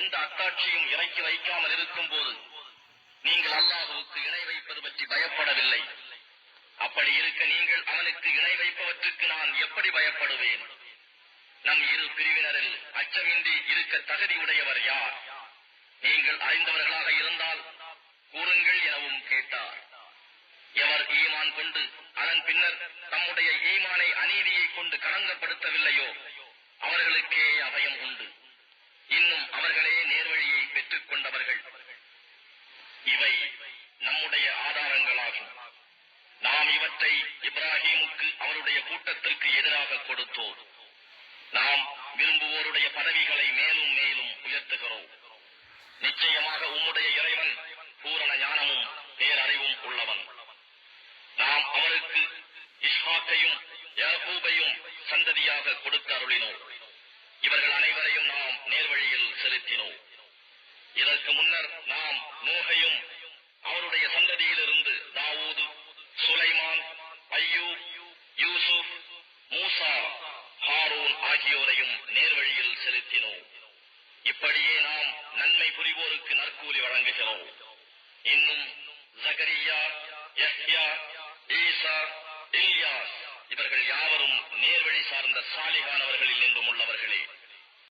எந்த அத்தாட்சியும் இறக்கி வைக்காமல் இருக்கும் போது நீங்கள் அல்லாஹுவுக்கு இணை வைப்பது பற்றி பயப்படவில்லை. அப்படி இருக்க நீங்கள் அவனுக்கு இணை வைப்பவற்றுக்கு நான் எப்படி பயப்படுவேன்? நம் இரு பிரிவினரில் அச்சமின்றி இருக்க தகுதியுடையவர் யார்? நீங்கள் அறிந்தவர்களாக இருந்தால் கூறுங்கள் எனவும் கேட்டார். எவர் ஈமான் கொண்டு அதன் பின்னர் தம்முடைய ஈமானை அநீதியை கொண்டு களங்கப்படுத்தவில்லையோ அவர்களுக்கே அபயம் நம்முடைய ஆதாரங்களாகும். நாம் இவற்றை இப்ராஹிமுக்கு அவருடைய கூட்டத்திற்கு எதிராக கொடுத்தோம். நாம் விரும்புவோருடைய பதவிகளை மேலும் மேலும் உயர்த்துகிறோம். நிச்சயமாக உம்முடைய இறைவன் பூரண ஞானமும் பேரறிவும் உள்ளவன். நாம் அவருக்கு இஸ்ஹாக்கையும் யகூபையும் சந்ததியாக கொடுத்து அருளினோம். இவர்கள் அனைவரையும் நாம் நேர்வழியில் செலுத்தினோம். இதற்கு முன்னர் நாம் நூகையும் ஆகியோரையும் நேர்வழியில் செலுத்தினோம். இப்படியே நாம் நன்மை புரிவோருக்கு நற்கூலி வழங்குகிறோம். இன்னும் ஜகரியா யஹ்யா ஈசா இல்யாஸ் இவர்கள் யாவரும் நேர்வழி சார்ந்த சாலிகானவர்களில் இன்றும் உள்ளவர்களே.